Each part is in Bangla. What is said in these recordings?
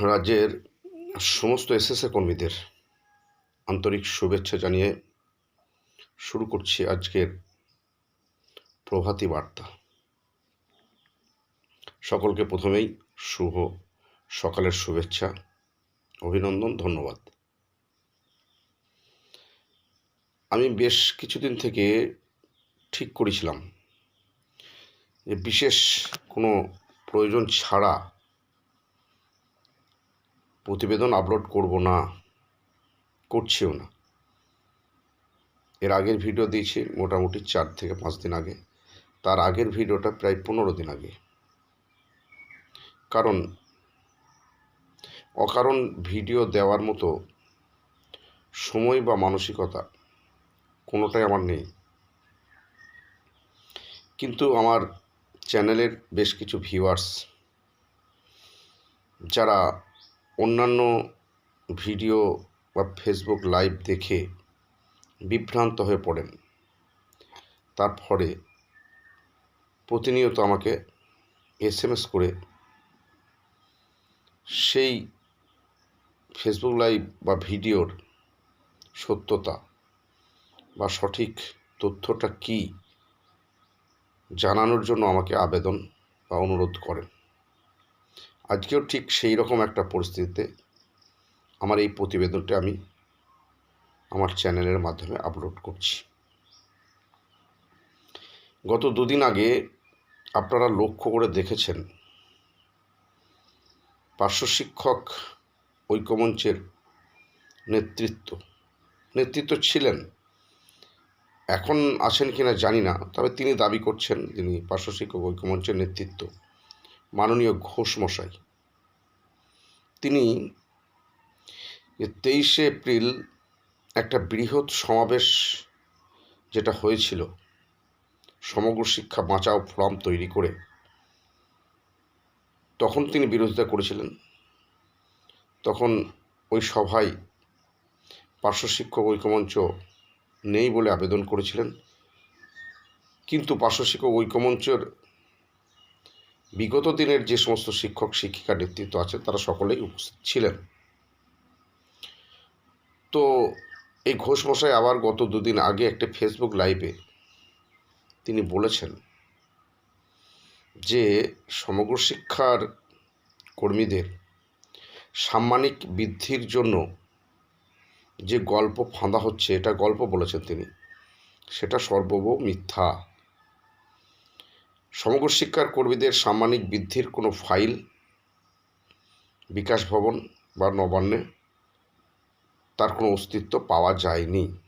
রাজ্যের সমস্ত এসএসএ কর্মীদের আন্তরিক শুভেচ্ছা জানিয়ে শুরু করছি আজকের প্রভাতী বার্তা। সকলকে প্রথমেই শুভ সকালের শুভেচ্ছা, অভিনন্দন, ধন্যবাদ। আমি বেশ কিছুদিন থেকে ঠিক করেছিলাম যে বিশেষ কোনো প্রয়োজন ছাড়া প্রতিবেদন আপলোড করব না, করছিও না। এর আগের ভিডিও দিয়েছি মোটামুটি চার থেকে পাঁচ দিন আগে। তার আগের ভিডিওটা প্রায় পনেরো দিন আগে। কারণ, অকারণ ভিডিও দেওয়ার মতো সময় বা মানসিকতা কোনোটাই আমার নেই। কিন্তু আমার চ্যানেলের বেশ কিছু ভিউয়ার্স যারা অন্যান্য ভিডিও বা ফেসবুক লাইভ দেখে বিভ্রান্ত হয়ে পড়েন। তার ফলে প্রতিনিয়ত আমাকে এস এম এস করে সেই ফেসবুক লাইভ বা ভিডিওর সত্যতা বা সঠিক তথ্যটা কী জানানোর জন্য আমাকে আবেদন বা অনুরোধ করেন। আজকেও ঠিক সেই রকম একটা পরিস্থিতিতে আমার এই প্রতিবেদনটা আমি আমার চ্যানেলের মাধ্যমে আপলোড করছি। গত দুদিন আগে আপনারা লক্ষ্য করে দেখেছেন পার্শ্ব শিক্ষক ঐক্যমঞ্চের নেতৃত্ব। নেতৃত্ব ছিলেন। এখন আছেন কিনা জানি না, তবে তিনি দাবি করছেন তিনি পার্শ্ব শিক্ষক ঐক্যমঞ্চের নেতৃত্ব। মাননীয় ঘোষ মশাই তিনি তেইশে এপ্রিল একটা বৃহৎ সমাবেশ যেটা হয়েছিল, সমগ্র শিক্ষা বাঁচাও ফর্ম তৈরি করে, তখন তিনি বিরোধিতা করেছিলেন। তখন ওই সভায় পার্শ্ব শিক্ষক ঐক্যমঞ্চ নেই বলে আবেদন করেছিলেন। কিন্তু পার্শ্ব শিক্ষক ঐক্যমঞ্চের বিগত দিনের যে সমস্ত শিক্ষক, শিক্ষিকা নেতৃত্ব আছে তারা সকলেই উপস্থিত ছিলেন। তো এই ঘোষমশাই আবার গত দুদিন আগে একটা ফেসবুক লাইভে তিনি বলেছেন যে, সমগ্র শিক্ষার কর্মীদের সাম্মানিক বৃদ্ধির জন্য যে গল্প ফাঁদা হচ্ছে, এটা গল্প বলেছেন তিনি। সেটা সর্বব মিথ্যা। সমগ্র শিক্ষার কর্মীদের সাম্মানিক বৃদ্ধির কোনো ফাইল, বিকাশ ভবন বা নবান্নে তার কোনো অস্তিত্ব পাওয়া যায়নি।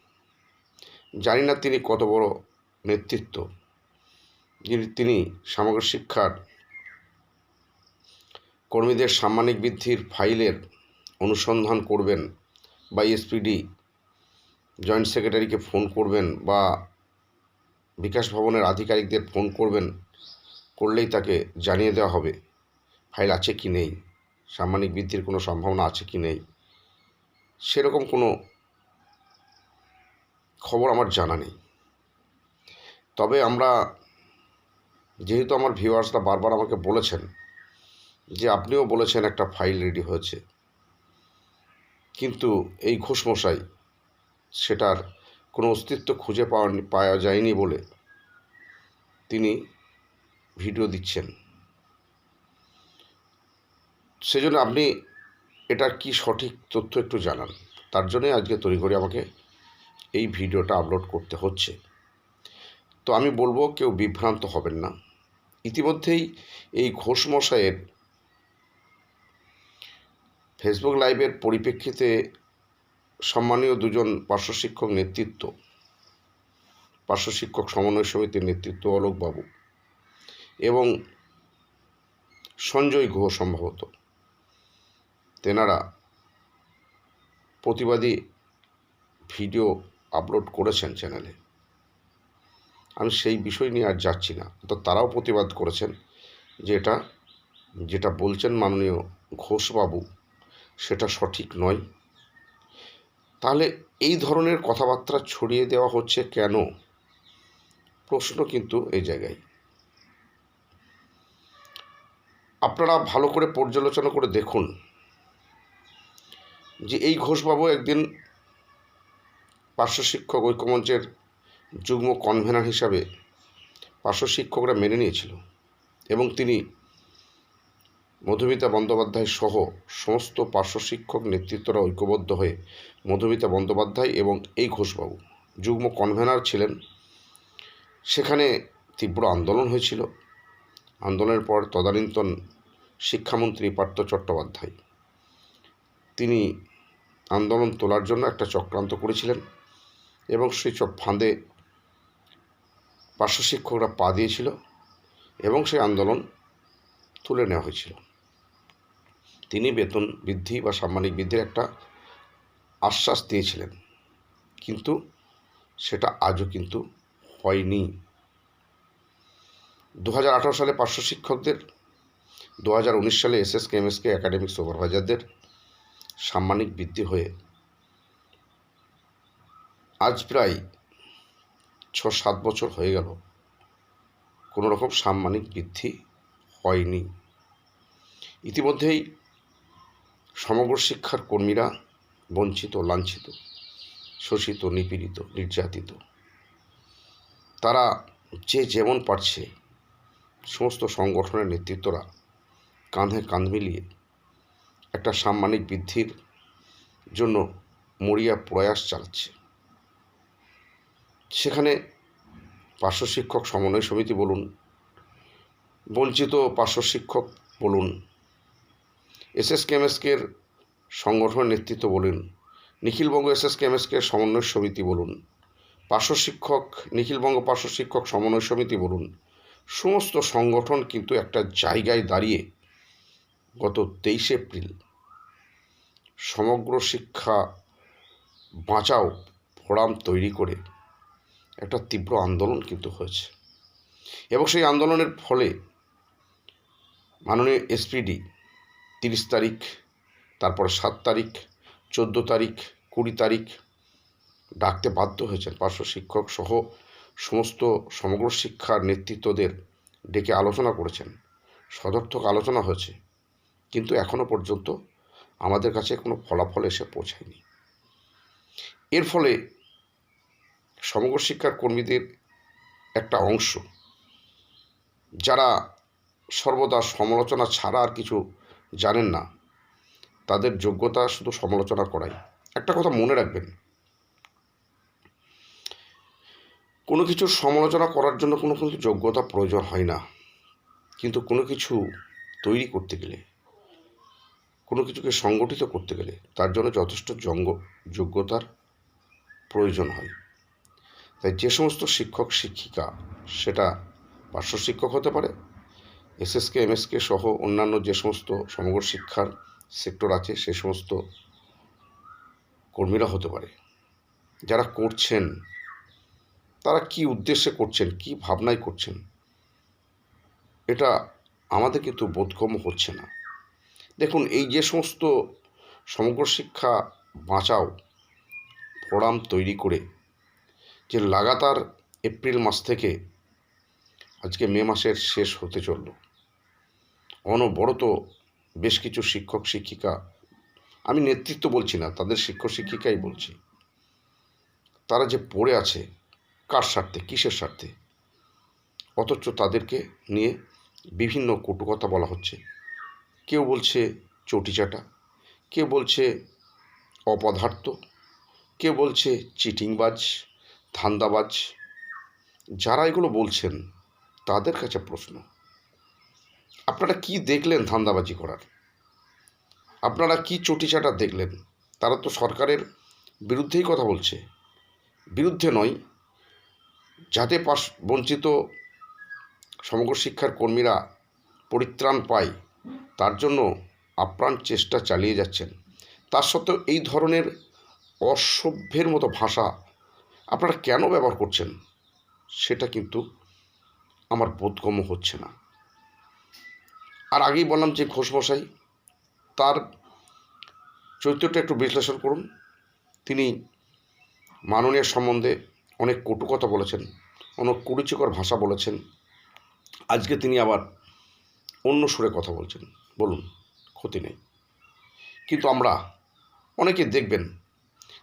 জানি না তিনি কত বড় নেতৃত্ব। যিনি, তিনি সমগ্র শিক্ষার কর্মীদের সাম্মানিক বৃদ্ধির ফাইলের অনুসন্ধান করবেন বা এসপিডি, জয়েন্ট সেক্রেটারিকে ফোন করবেন বা বিকাশ ভবনের আধিকারিকদের ফোন করবেন করলেই তাকে জানিয়ে দেওয়া হবে, ফাইল আছে কি নেই, সাম্মানিক বৃদ্ধির কোনো সম্ভাবনা আছে কি নেই, সেরকম কোনো খবর আমার জানা নেই। তবে আমরা, যেহেতু আমার ভিউয়ার্সরা বারবার আমাকে বলেছেন যে আপনিও বলেছেন একটা ফাইল রেডি হয়েছে, কিন্তু এই ঘোষমশাই সেটার কোনো অস্তিত্ব খুঁজে পাওয়া পাওয়া যায়নি বলে তিনি ভিডিও দিচ্ছেন। সেজন্য আপনি এটার কি সঠিক তথ্য একটু জানান। তার জন্যই আজকে তড়িঘড়ি আমাকে এই ভিডিওটা আপলোড করতে হচ্ছে। তো আমি বলব, কেউ বিভ্রান্ত হবেন না। ইতিমধ্যেই এই ঘোষ মশাইয়ের ফেসবুক লাইভের পরিপ্রেক্ষিতে সম্মানীয় দুজন পার্শ্ব শিক্ষক নেতৃত্ব, পার্শ্ব শিক্ষক সমন্বয় সমিতির নেতৃত্ব অলোকবাবু সঞ্জয় গুহ সম্ভবত। তেনারা প্রতিবাদী ভিডিও আপলোড করেছেন চ্যানেলে। আমি সেই বিষয় নিয়ে আর যাচ্ছি না। তো তারাও প্রতিবাদ করেছেন যে এটা, যেটা বলছেন মাননীয় ঘোষবাবু, সেটা সঠিক নয়। তাহলে এই ধরনের কথাবার্তা ছড়িয়ে দেওয়া হচ্ছে কেন? প্রশ্ন কিন্তু এই জায়গায়। আপনারা ভালো করে পর্যালোচনা করে দেখুন যে এই ঘোষবাবু একদিন পার্শ্ব শিক্ষক ঐক্যমঞ্চের যুগ্ম কনভেনার হিসাবে পার্শ্ব শিক্ষকরা মেনে নিয়েছিল এবং তিনি মধুমিতা বন্দ্যোপাধ্যায় সহ সমস্ত পার্শ্ব শিক্ষক নেতৃত্বরা ঐক্যবদ্ধ হয়ে মধুমিতা বন্দ্যোপাধ্যায় এবং এই ঘোষবাবু যুগ্ম কনভেনার ছিলেন। সেখানে তীব্র আন্দোলন হয়েছিল। আন্দোলনের পর তদানীন্তন শিক্ষামন্ত্রী পার্থ চট্টোপাধ্যায়। তিনি আন্দোলন তোলার জন্য একটা চক্রান্ত করেছিলেন এবং সেই চক ফাঁদে পার্শ্ব শিক্ষকরা পা দিয়েছিল এবং সেই আন্দোলন তুলে নেওয়া হয়েছিল। তিনি বেতন বৃদ্ধি বা সাম্মানিক বৃদ্ধির একটা আশ্বাস দিয়েছিলেন, কিন্তু সেটা আজও কিন্তু হয়নি। দু হাজার আঠারো সালে পার্শ্ব শিক্ষকদের দু হাজার উনিশ সালে এসএসকে এমএসকে একাডেমিক সুপারভাইজারদের সাম্মানিক বৃদ্ধি হয়ে আজ প্রায় ছ সাত বছর হয়ে গেল। কোনো রকম সাম্মানিক বৃদ্ধি হয়নি। ইতিমধ্যেই সমগ্র শিক্ষার কর্মীরা বঞ্চিত, লাঞ্ছিত, শোষিত, নিপীড়িত, নির্যাতিত। তারা যে যেমন পারছে সমস্ত সংগঠনের নেতৃত্বরা কাঁধে কাঁধ মিলিয়ে একটা সাম্মানিক বৃদ্ধির জন্য মরিয়া প্রয়াস চালাচ্ছে। সেখানে পার্শ্ব শিক্ষক সমন্বয় সমিতি বলুন, বঞ্চিত পার্শ্ব শিক্ষক বলুন এসএস কেমএসকের সংগঠনের নেতৃত্ব বলুন, নিখিলবঙ্গ এসএস কেমএসকের সমন্বয় সমিতি বলুন, পার্শ্ব শিক্ষক, নিখিলবঙ্গ পার্শ্ব শিক্ষক সমন্বয় সমিতি বলুন সমস্ত সংগঠন কিন্তু একটা জায়গায় দাঁড়িয়ে গত তেইশে এপ্রিল সমগ্র শিক্ষা বাঁচাও ফোরাম তৈরি করে একটা তীব্র আন্দোলন কিন্তু হয়েছে। এবং সেই আন্দোলনের ফলে মাননীয় এসপিডি তিরিশ তারিখ, তারপর সাত তারিখ, চোদ্দ তারিখ, কুড়ি তারিখ ডাকতে বাধ্য হয়েছেন পার্শ্ব শিক্ষক সহ সমস্ত সমগ্র শিক্ষার নেতৃত্বদের ডেকে আলোচনা করেছেন। সদর্থক আলোচনা হয়েছে। কিন্তু এখনও পর্যন্ত আমাদের কাছে কোনো ফলাফল এসে পৌঁছায়নি। এর ফলে সমগ্র শিক্ষার কর্মীদের একটা অংশ, যারা সর্বদা সমালোচনা ছাড়া আর কিছু জানেন না, তাদের যোগ্যতা শুধু সমালোচনা করাই। একটা কথা মনে রাখবেন কোনো কিছুর সমালোচনা করার জন্য কোনো কিন্তু যোগ্যতা প্রয়োজন হয় না। কিন্তু কোনো কিছু তৈরি করতে গেলে, কোনো কিছুকে সংগঠিত করতে গেলে তার জন্য যথেষ্ট জঙ্গ, যোগ্যতার প্রয়োজন হয়। তাই যে সমস্ত শিক্ষক, শিক্ষিকা সেটা পার্শ্ব শিক্ষক হতে পারে এসএসকে এমএসকে সহ অন্যান্য যে সমস্ত সমগ্র শিক্ষার সেক্টর আছে সে সমস্ত কর্মীরা হতে পারে। যারা করছেন তারা কি উদ্দেশ্যে করছেন, কি ভাবনায় করছেন? এটা আমাদের কিন্তু বোধগম্য হচ্ছে না। দেখুন, এই যে সমস্ত সমগ্র শিক্ষা বাঁচাও, ফোরাম তৈরি করে, যে লাগাতার এপ্রিল মাস থেকে আজকে মে মাসের শেষ হতে চলল। অনবরত বেশ কিছু শিক্ষক, শিক্ষিকা, আমি নেতৃত্ব বলছি না, তাদের শিক্ষক, শিক্ষিকাই বলছি, তারা যে পড়ে আছে কার স্বার্থে, কিসের স্বার্থে? অথচ তাদেরকে নিয়ে বিভিন্ন কটুকথা বলা হচ্ছে। কেউ বলছে চটিচাটা, কেউ বলছে অপদার্থ, কেউ বলছে চিটিংবাজ, ধান্দাবাজ। যারা এগুলো বলছেন, তাদের কাছে প্রশ্ন, আপনারা কি দেখলেন ধান্দাবাজি করার? আপনারা কি চটিচাটা দেখলেন? তারা তো সরকারের বিরুদ্ধেই কথা বলছে। বিরুদ্ধে নয় যাতে পাশ বঞ্চিত সমগ্র শিক্ষার কর্মীরা পরিত্রাণ পায়, তার জন্য আপ্রাণ চেষ্টা চালিয়ে যাচ্ছেন। তার সত্ত্বেও এই ধরনের অসভ্যের মতো ভাষা আপনারা কেন ব্যবহার করছেন? সেটা কিন্তু আমার বোধগম্য হচ্ছে না। আর আগেই বললাম যে ঘোষমশাই, তার চরিত্রটা একটু বিশ্লেষণ করুন। তিনি মাননীয় সম্বন্ধে অনেক কটু কথা বলেছেন, অনেক কুরুচিকর ভাষা বলেছেন। আজকে তিনি আবার অন্য সুরে কথা বলছেন। বলুন, ক্ষতি নেই। কিন্তু আমরা অনেকে দেখবেন,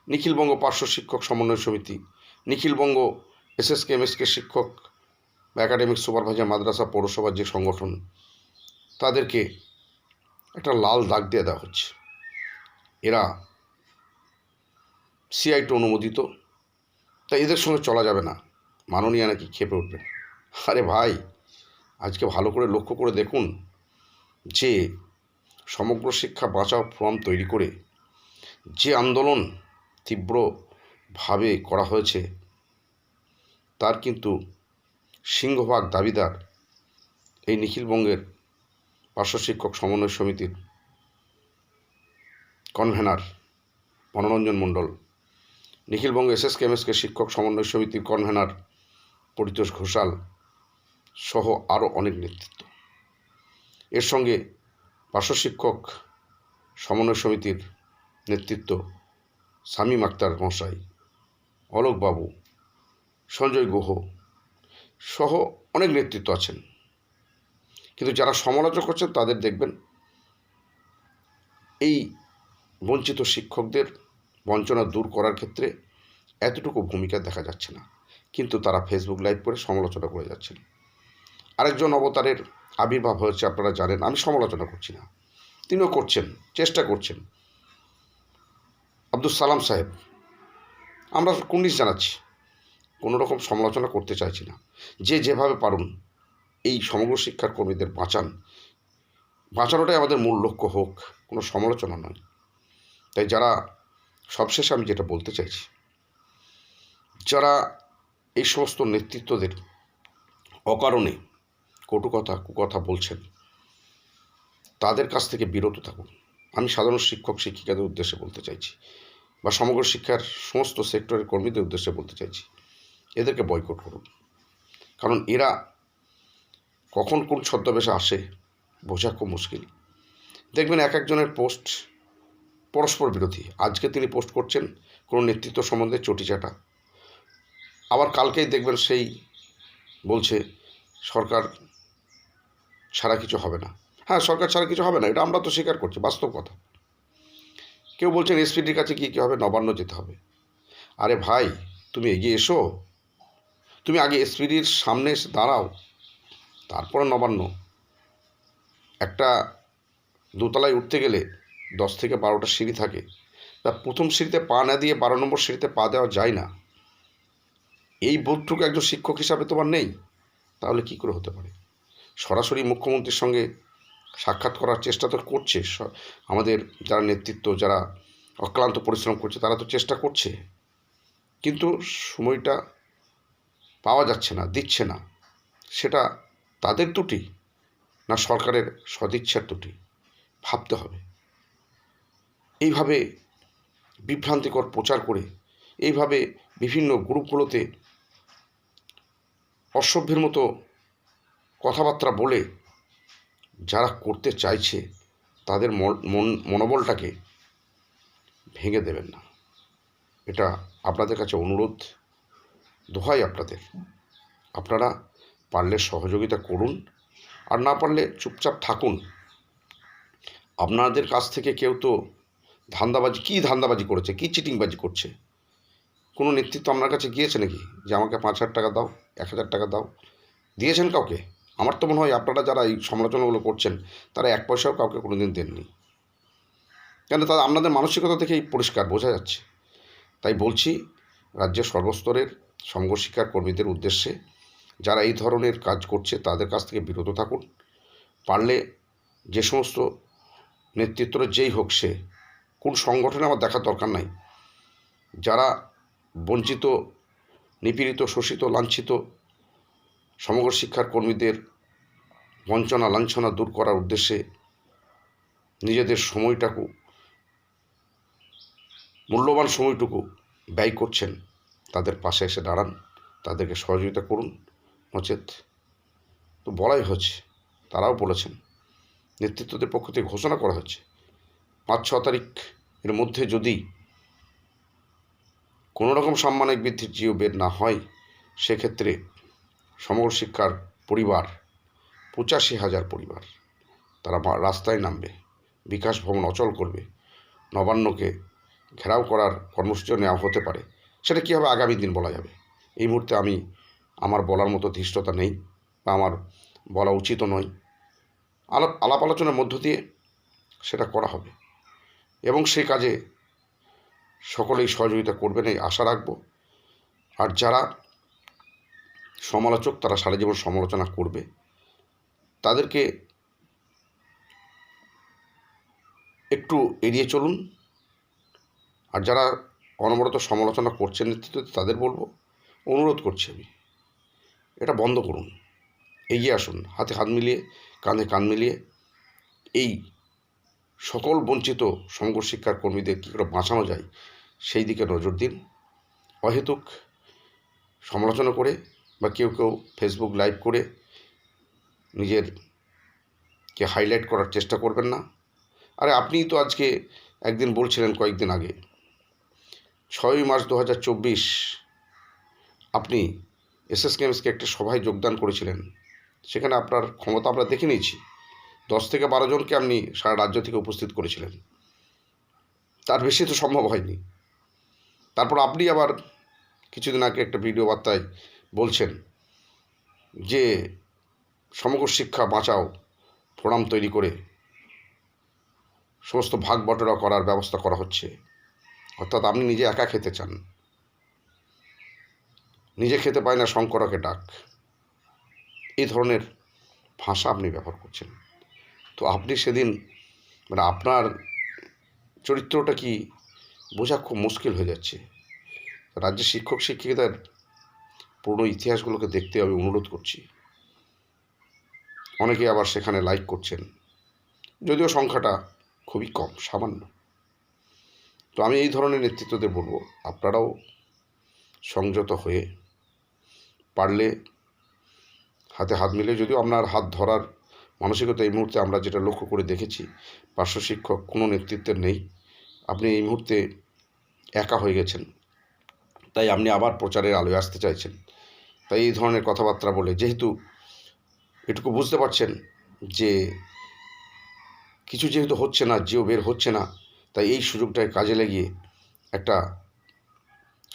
নিখিলবঙ্গ পার্শ্ব শিক্ষক সমন্বয় সমিতি, নিখিলবঙ্গ এসএসকে, এমএসকে শিক্ষক বা একাডেমিক সুপারভাইজার মাদ্রাসা পৌরসভার যে সংগঠন, তাদেরকে একটা লাল দাগ দিয়ে দেওয়া হচ্ছে। এরা সিআইটি অনুমোদিত তাই এদের সঙ্গে চলা যাবে না। মাননীয়া নাকি খেপে উঠবে। আরে ভাই, আজকে ভালো করে লক্ষ্য করে দেখুন যে সমগ্র শিক্ষা বাঁচাও ফর্ম তৈরি করে যে আন্দোলন তীব্রভাবে করা হয়েছে, তার কিন্তু সিংহভাগ দাবিদার এই নিখিলবঙ্গের পার্শ্ব শিক্ষক সমন্বয় সমিতির কনভেনার মনোরঞ্জন মণ্ডল। নিখিলবঙ্গ এসএসকে এমএসকে শিক্ষক সমন্বয় সমিতির কনভেনার পরিতোষ ঘোষাল সহ আরও অনেক নেতৃত্ব। এর সঙ্গে পার্শ্ব শিক্ষক সমন্বয় সমিতির নেতৃত্ব শামীম আক্তার মশাই অলোকবাবু সঞ্জয় গুহ সহ অনেক নেতৃত্ব আছেন। কিন্তু যারা সমালোচক করছেন তাদের দেখবেন এই বঞ্চিত শিক্ষকদের বঞ্চনা দূর করার ক্ষেত্রে এতটুকু ভূমিকা দেখা যাচ্ছে না। কিন্তু তারা ফেসবুক লাইভ করে সমালোচনা করে যাচ্ছেন। আরেকজন অবতারের আবির্ভাব হয়েছে, আপনারা জানেন, আমি সমালোচনা করছি না। তিনিও করছেন, চেষ্টা করছেন। আব্দুল সালাম সাহেব, আমরা কুন্ডিস জানাচ্ছি, কোনো রকম সমালোচনা করতে চাইছি না। যে যেভাবে পারুন, এই সমগ্র শিক্ষার কর্মীদের বাঁচান। বাঁচানোটাই আমাদের মূল লক্ষ্য হোক, কোনো সমালোচনা নয়। তাই যারা সবশেষে আমি যেটা বলতে চাইছি, যারা এই সমস্ত নেতৃত্বদের অকারণে কটু কথা, কুকথা বলছেন, তাদের কাছ থেকে বিরত থাকুন। আমি সাধারণ শিক্ষক, শিক্ষিকাদের উদ্দেশ্যে বলতে চাইছি বা সমগ্র শিক্ষার সমস্ত সেক্টরের কর্মীদের উদ্দেশ্যে বলতে চাইছি, এদেরকে বয়কট করুন। কারণ এরা কখন কোন ছদ্মবেশে আসে বোঝা খুব মুশকিল। দেখবেন এক একজনের পোস্ট পরস্পর বিরোধী। আজকে তিনি পোস্ট করছেন কোনো নেতৃত্ব সম্বন্ধে চটিচাটা আবার কালকেই দেখবেন সেই বলছে, সরকার ছাড়া কিছু হবে না। হ্যাঁ সরকার ছাড়া কিছু হবে না, এটা আমরা তো স্বীকার করছি, বাস্তব কথা। কেউ বলছেন, এসপিডির কাছে গিয়ে কী হবে, নবান্ন যেতে হবে। আরে ভাই, তুমি এগিয়ে এসো। তুমি আগে এসপিডির সামনে এসে দাঁড়াও, তারপরে নবান্ন। একটা দোতলায় উঠতে গেলে দশ থেকে বারোটা সিঁড়ি থাকে। তা প্রথম সিঁড়িতে পা না দিয়ে বারো নম্বর সিঁড়িতে পা দেওয়া যায় না। এই বোধটুকু একজন শিক্ষক হিসাবে তোমার নেই। তাহলে কি করে হতে পারে? সরাসরি মুখ্যমন্ত্রীর সঙ্গে সাক্ষাৎ করার চেষ্টা তো করছে। আমাদের যারা নেতৃত্ব, যারা অক্লান্ত পরিশ্রম করছে, তারা তো চেষ্টা করছে। কিন্তু সময়টা পাওয়া যাচ্ছে না, দিচ্ছে না। সেটা তাদের ত্রুটি না সরকারের সদিচ্ছার ত্রুটি। ভাবতে হবে। এইভাবে বিভ্রান্তিকর প্রচার করে, এইভাবে বিভিন্ন গ্রুপগুলোতে অসভ্যের মতো কথাবার্তা বলে যারা করতে চাইছে, তাদের মন- মন, মনোবলটাকে ভেঙে দেবেন না। এটা আপনাদের কাছে অনুরোধ, দোহাই আপনাদের। আপনারা পারলে সহযোগিতা করুন, আর না পারলে চুপচাপ থাকুন। আপনাদের কাছ থেকে কেউ তো ধান্দাবাজি, কী ধান্দাবাজি করেছে, কী চিটিংবাজি করছে? কোনো নেতৃত্ব আপনার কাছে গিয়েছে নাকি? যে আমাকে পাঁচ হাজার টাকা দাও, এক হাজার টাকা দাও। দিয়েছেন কাউকে? আমার তো মনে হয় আপনারা যারা এই সমালোচনাগুলো করছেন, তারা এক পয়সাও কাউকে কোনো দিন দেননি। কেন তাদের আপনাদের মানসিকতা থেকেই পরিষ্কার, বোঝা যাচ্ছে। তাই বলছি, রাজ্যের সর্বস্তরের সংঘ শিক্ষার কর্মীদের উদ্দেশ্যে যারা এই ধরনের কাজ করছে, তাদের কাছ থেকে বিরত থাকুন। পারলে যে সমস্ত নেতৃত্বরা যেই হোক সে কোন সংগঠনে আমার দেখার দরকার নাই। যারা বঞ্চিত, নিপীড়িত, শোষিত, লাঞ্ছিত, সমগ্র শিক্ষার কর্মীদের বঞ্চনা, লাঞ্ছনা দূর করার উদ্দেশ্যে নিজেদের সময়টাকু, মূল্যবান সময়টুকু ব্যয় করছেন, তাদের পাশে এসে দাঁড়ান, তাদেরকে সহযোগিতা করুন, নচেত তো বলাই হচ্ছে, তারাও বলেছেন, নেতৃত্বদের পক্ষ থেকে ঘোষণা করা হচ্ছে। পাঁচ ছ তারিখ এর মধ্যে যদি কোনো রকম সাম্মানিক বৃদ্ধির জিও বের না হয়, সেক্ষেত্রে সমগ্র শিক্ষার পরিবার, পঁচাশি হাজার পরিবার, তারা রাস্তায় নামবে, বিকাশ ভবন অচল করবে, নবান্নকে ঘেরাও করার কর্মসূচিও নেওয়া হতে পারে। সেটা কী হবে আগামী দিন বলা যাবে? এই মুহূর্তে আমি আমার বলার মতো ধৃষ্টতা নেই বা আমার বলা উচিতও নয়। আলাপ আলাপ আলোচনার মধ্য দিয়ে সেটা করা হবে। এবং সে কাজে সকলেই সহযোগিতা করবেন এই আশা রাখব। আর যারা সমালোচক, তারা সারা জীবন সমালোচনা করবে। তাদেরকে একটু এড়িয়ে চলুন। আর যারা অনবরত সমালোচনা করছেন নেতৃত্বে, তাদের বলব, অনুরোধ করছি আমি, এটা বন্ধ করুন। এগিয়ে আসুন, হাতে হাত মিলিয়ে, কাঁধে কান মিলিয়ে, এই সকল বঞ্চিত সমগ্র শিক্ষার কর্মীদের কী করে বাঁচানো যায়, সেই দিকে নজর দিন। অহেতুক সমালোচনা করে বা কেউ কেউ ফেসবুক লাইভ করে নিজের কে হাইলাইট করার চেষ্টা করবেন না। আরে আপনিই তো আজকে একদিন বলছিলেন কয়েকদিন আগে, ছয়ই মার্চ দু হাজার চব্বিশ আপনি এসএস কেমসকে একটা সভায় যোগদান করেছিলেন, সেখানে আপনার ক্ষমতা আমরা দেখে নিয়েছি। দশ থেকে বারো জনকে আপনি সারা রাজ্য থেকে উপস্থিত করেছিলেন। তার বেশি তো সম্ভব হয়নি। তারপর আপনি আবার কিছুদিন আগে একটা ভিডিও বার্তায় বলছেন যে সমগ্র শিক্ষা বাঁচাও ফোরাম তৈরি করে সমস্ত ভাগ বটরা করার ব্যবস্থা করা হচ্ছে। অর্থাৎ আপনি নিজে একা খেতে চান। নিজে খেতে পায় না শঙ্করকে ডাক। এই ধরনের ভাষা আপনি ব্যবহার করছেন। তো আপনি সেদিন মানে আপনার চরিত্রটা কি বোঝা খুব মুশকিল হয়ে যাচ্ছে। রাজ্যের শিক্ষক শিক্ষিকাদের পুরনো ইতিহাসগুলোকে দেখতে আমি অনুরোধ করছি। অনেকে আবার সেখানে লাইক করছেন, যদিও সংখ্যাটা খুবই কম, সামান্য। তো আমি এই ধরনের নেতৃত্বদের বলব, আপনারাও সংযত হয়ে পারলে হাতে হাত মিলে যদিও আপনার হাত ধরার মানসিকতা এই মুহূর্তে আমরা যেটা লক্ষ্য করে দেখেছি, পার্শ্ব শিক্ষক কোনো নেতৃত্বের নেই। আপনি এই মুহূর্তে একা হয়ে গেছেন। তাই আপনি আবার প্রচারের আলোয় আসতে চাইছেন। তাই এই ধরনের কথাবার্তা বলে যেহেতু এটুকু বুঝতে পারছেন যে কিছু যেহেতু হচ্ছে না, জিও বের হচ্ছে না, তাই এই সুযোগটায় কাজে লাগিয়ে একটা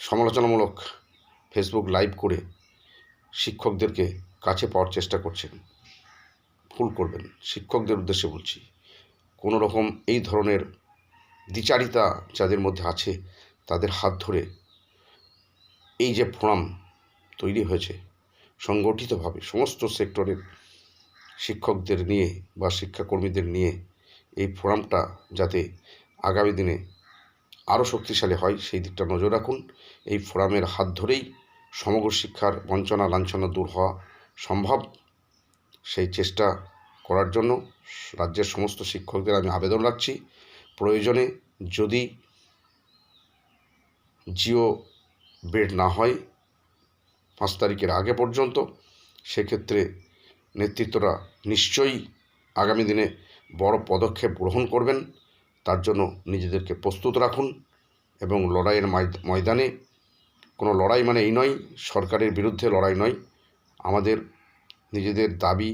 সমালোচনামূলক ফেসবুক লাইভ করে শিক্ষকদেরকে কাছে পাওয়ার চেষ্টা করছেন। ভুল করবেন, শিক্ষকদের উদ্দেশ্যে বলছি। কোনো রকম এই ধরনের দ্বিচারিতা যাদের মধ্যে আছে, তাদের হাত ধরে এই যে ফোরাম তৈরি হয়েছে, সংগঠিতভাবে সমস্ত সেক্টরের শিক্ষকদের নিয়ে বা শিক্ষাকর্মীদের নিয়ে এই ফোরামটা যাতে আগামী দিনে আরও শক্তিশালী হয়, সেই দিকটা নজর রাখুন। এই ফোরামের হাত ধরেই সমগ্র শিক্ষার বঞ্চনা লাঞ্ছনা দূর হওয়া সম্ভব। সেই চেষ্টা করার জন্য রাজ্যের সমস্ত শিক্ষকদের আমি আবেদন রাখছি। প্রয়োজনে যদি জিও বেড না হয় পাঁচ তারিখের আগে পর্যন্ত, সেক্ষেত্রে নেতৃত্বরা নিশ্চয়ই আগামী দিনে বড় পদক্ষেপ গ্রহণ করবেন। তার জন্য নিজেদেরকে প্রস্তুত রাখুন এবং লড়াইয়ের ময়দানে কোনো লড়াই মানে এই নয়, সরকারের বিরুদ্ধে লড়াই নয়। আমাদের নিজেদের দাবি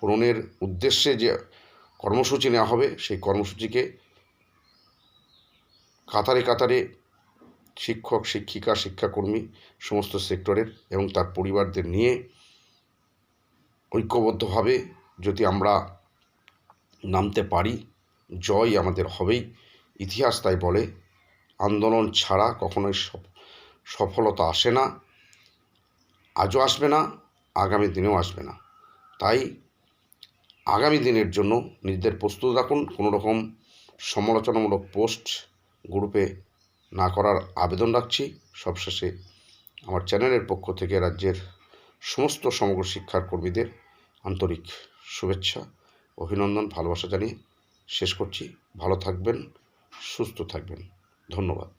পূরণের উদ্দেশ্যে যে কর্মসূচি নেওয়া হবে, সেই কর্মসূচিকে কাতারে কাতারে শিক্ষক, শিক্ষিকা, শিক্ষাকর্মী সমস্ত সেক্টরের এবং তার পরিবারদের নিয়ে ঐক্যবদ্ধভাবে যদি আমরা নামতে পারি, জয় আমাদের হবেই। ইতিহাস তাই বলে, আন্দোলন ছাড়া কখনোই সফলতা আসে না, আজও আসবে না। আগামী দিনেও আসবে না। তাই আগামী দিনের জন্য নিজেদের প্রস্তুত রাখুন। কোনো রকম সমালোচনামূলক পোস্ট গ্রুপে না করার আবেদন রাখছি। সবশেষে আমার চ্যানেলের পক্ষ থেকে রাজ্যের সমস্ত সমগ্র শিক্ষার কর্মীদের আন্তরিক শুভেচ্ছা অভিনন্দন, ভালোবাসা জানিয়ে শেষ করছি। ভালো থাকবেন, সুস্থ থাকবেন। ধন্যবাদ।